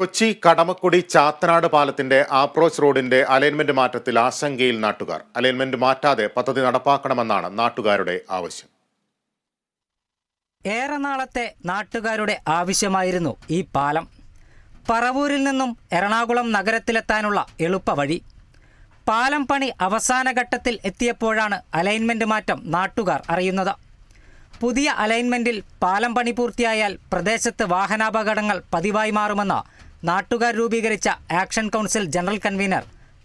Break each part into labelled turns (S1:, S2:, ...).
S1: കൊച്ചി കടമക്കുടി ചാത്തനാട് പാലത്തിന്റെ ആപ്രോച്ച് റോഡിന്റെ അലൈൻമെന്റ് മാറ്റത്തിൽ ആശങ്കയിൽ നാട്ടുകാർ. അലൈൻമെന്റ് മാറ്റാതെ പദ്ധതി നടപ്പാക്കണമെന്നാണ് നാട്ടുകാരുടെ ആവശ്യം.
S2: ഏറെ നാളത്തെ നാട്ടുകാരുടെ ആവശ്യമായിരുന്നു ഈ പാലം. പറവൂരിൽ നിന്നും എറണാകുളം നഗരത്തിലെത്താനുള്ള എളുപ്പവഴി പാലം പണി അവസാന ഘട്ടത്തിൽ എത്തിയപ്പോഴാണ് അലൈൻമെന്റ് മാറ്റം നാട്ടുകാർ അറിയുന്നത്. പുതിയ അലൈൻമെന്റിൽ പാലം പണി പൂർത്തിയായാൽ പ്രദേശത്ത് വാഹനാപകടങ്ങൾ പതിവായി മാറുമെന്ന് നാട്ടുകാർ രൂപീകരിച്ച action council general convener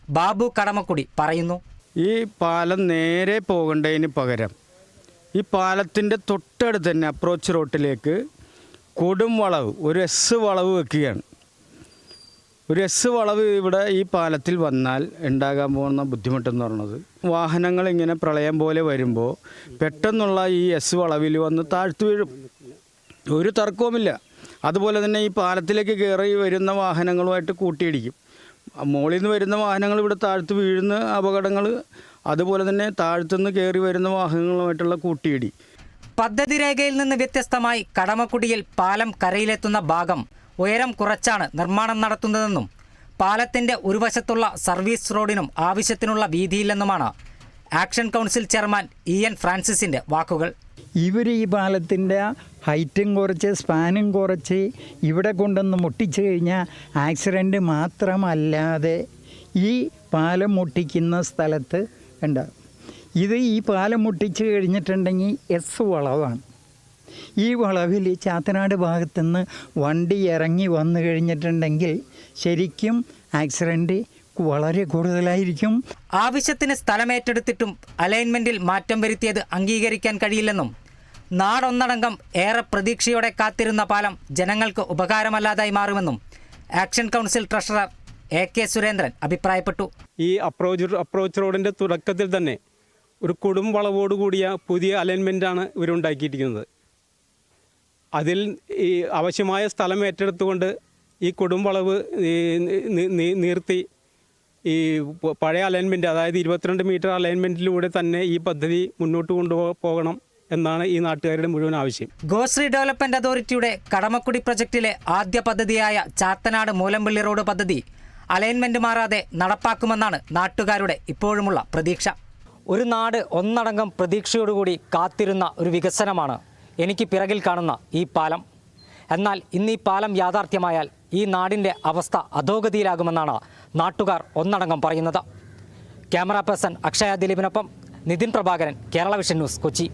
S2: Babu Kadamakkudi പറയുന്നു.
S3: ഈ പാലം നേരെ പോകേണ്ടതിന് പകരം ഈ പാലത്തിന്റെ തൊട്ടടുത്ത് തന്നെ അപ്രോച്ച് റോട്ടിലേക്ക് കൊടും വളവ് ഒരു എസ് വളവ് വെക്കുകയാണ്. ഒരു എസ് വളവ് ഇവിടെ ഈ പാലത്തിൽ വന്നാൽ ഉണ്ടാകാൻ പോകുന്ന ബുദ്ധിമുട്ടെന്ന് പറയുന്നത് വാഹനങ്ങൾ ഇങ്ങനെ പ്രളയം പോലെ വരുമ്പോൾ പെട്ടെന്നുള്ള ഈ എസ് വളവിൽ വന്ന് താഴ്ത്തു വീഴും. ഒരു തർക്കവുമില്ല. അതുപോലെ തന്നെ ഈ പാലത്തിലേക്ക് കയറി വരുന്ന വാഹനങ്ങളുമായിട്ട് കൂട്ടിയിടിക്കും. മുകളിൽ നിന്ന് വരുന്ന വാഹനങ്ങൾ ഇവിടെ താഴ്ത്ത് വീഴുന്ന അപകടങ്ങൾ അതുപോലെ തന്നെ താഴ്ത്തുനിന്ന് കയറി വരുന്ന വാഹനങ്ങളുമായിട്ടുള്ള കൂട്ടിയിടി.
S2: പദ്ധതി രേഖയിൽ നിന്ന് വ്യത്യസ്തമായി കടമക്കുടിയിൽ പാലം കരയിലെത്തുന്ന ഭാഗം ഉയരം കുറച്ചാണ് നിർമ്മാണം നടത്തുന്നതെന്നും പാലത്തിന്റെ ഒരു വശത്തുള്ള സർവീസ് റോഡിനും ആവശ്യത്തിനുള്ള വീതിയില്ലെന്നുമാണ് action council chairman E N ഫ്രാൻസിസിന്റെ വാക്കുകൾ.
S4: ഇവർ ഈ പാലത്തിന്റെ ഹൈറ്റും കുറച്ച് സ്പാനും കുറച്ച് ഇവിടെ കൊണ്ടൊന്ന് മുട്ടിച്ചു കഴിഞ്ഞാൽ ആക്സിഡന്റ് മാത്രമല്ലാതെ ഈ പാലം മുട്ടിക്കുന്ന സ്ഥലത്ത് ഉണ്ടാകും ഇത് ഈ പാലം മുട്ടിച്ച് കഴിഞ്ഞിട്ടുണ്ടെങ്കിൽ എസ് വളവാണ്. ഈ വളവിൽ ചാത്തനാട് ഭാഗത്തുനിന്ന് വണ്ടി ഇറങ്ങി വന്നു കഴിഞ്ഞിട്ടുണ്ടെങ്കിൽ ശരിക്കും ആക്സിഡന്റ് വളരെ കൂടുതലായിരിക്കും.
S2: ആവശ്യത്തിന് സ്ഥലമേറ്റെടുത്തിട്ടും അലൈൻമെന്റിൽ മാറ്റം വരുത്തിയത് അംഗീകരിക്കാൻ കഴിയില്ലെന്നും നാടൊന്നടങ്കം ഏറെ പ്രതീക്ഷയോടെ കാത്തിരുന്ന പാലം ജനങ്ങൾക്ക് ഉപകാരമല്ലാതായി മാറുമെന്നും action council treasurer A K Surendran അഭിപ്രായപ്പെട്ടു.
S5: ഈ അപ്രോച്ച് അപ്രോച്ച് റോഡിന്റെ തുടക്കത്തിൽ തന്നെ ഒരു കൊടും വളവോട് കൂടിയ പുതിയ അലൈൻമെന്റാണ് ഇവരുണ്ടാക്കിയിരിക്കുന്നത്. അതിൽ ഈ ആവശ്യമായ സ്ഥലം ഏറ്റെടുത്തുകൊണ്ട് ഈ കൊടും വളവ് ഈ നി- നി- നീർത്തി ഈ പഴയ അലൈൻമെന്റ് അതായത് ഇരുപത്തിരണ്ട് മീറ്റർ അലൈൻമെന്റിലൂടെ തന്നെ ഈ പദ്ധതി മുന്നോട്ട് കൊണ്ടുപോകണം എന്നാണ് ഈ നാട്ടുകാരുടെ മുഴുവൻ ആവശ്യം.
S2: ഗോശ്രീ ഡെവലപ്മെന്റ് അതോറിറ്റിയുടെ കടമക്കുടി പ്രൊജക്ടിലെ ആദ്യ പദ്ധതിയായ ചാത്തനാട് മൂലമ്പള്ളി റോഡ് പദ്ധതി അലൈൻമെന്റ് മാറാതെ നടപ്പാക്കുമെന്നാണ് നാട്ടുകാരുടെ ഇപ്പോഴുമുള്ള പ്രതീക്ഷ. ഒരു നാട് ഒന്നടങ്കം പ്രതീക്ഷയോടുകൂടി കാത്തിരുന്ന ഒരു വികസനമാണ് എനിക്ക് പിറകിൽ കാണുന്ന ഈ പാലം. എന്നാൽ ഇന്ന് ഈ പാലം യാഥാർത്ഥ്യമായാൽ ഈ നാടിന്റെ അവസ്ഥ അധോഗതിയിലാകുമെന്നാണ് നാട്ടുകാർ ഒന്നടങ്കം പറയുന്നത്. ക്യാമറ പേഴ്സൺ അക്ഷയ ദിലീപിനൊപ്പം നിതിൻ പ്രഭാകരൻ കേരള വിഷൻ ന്യൂസ് കൊച്ചി.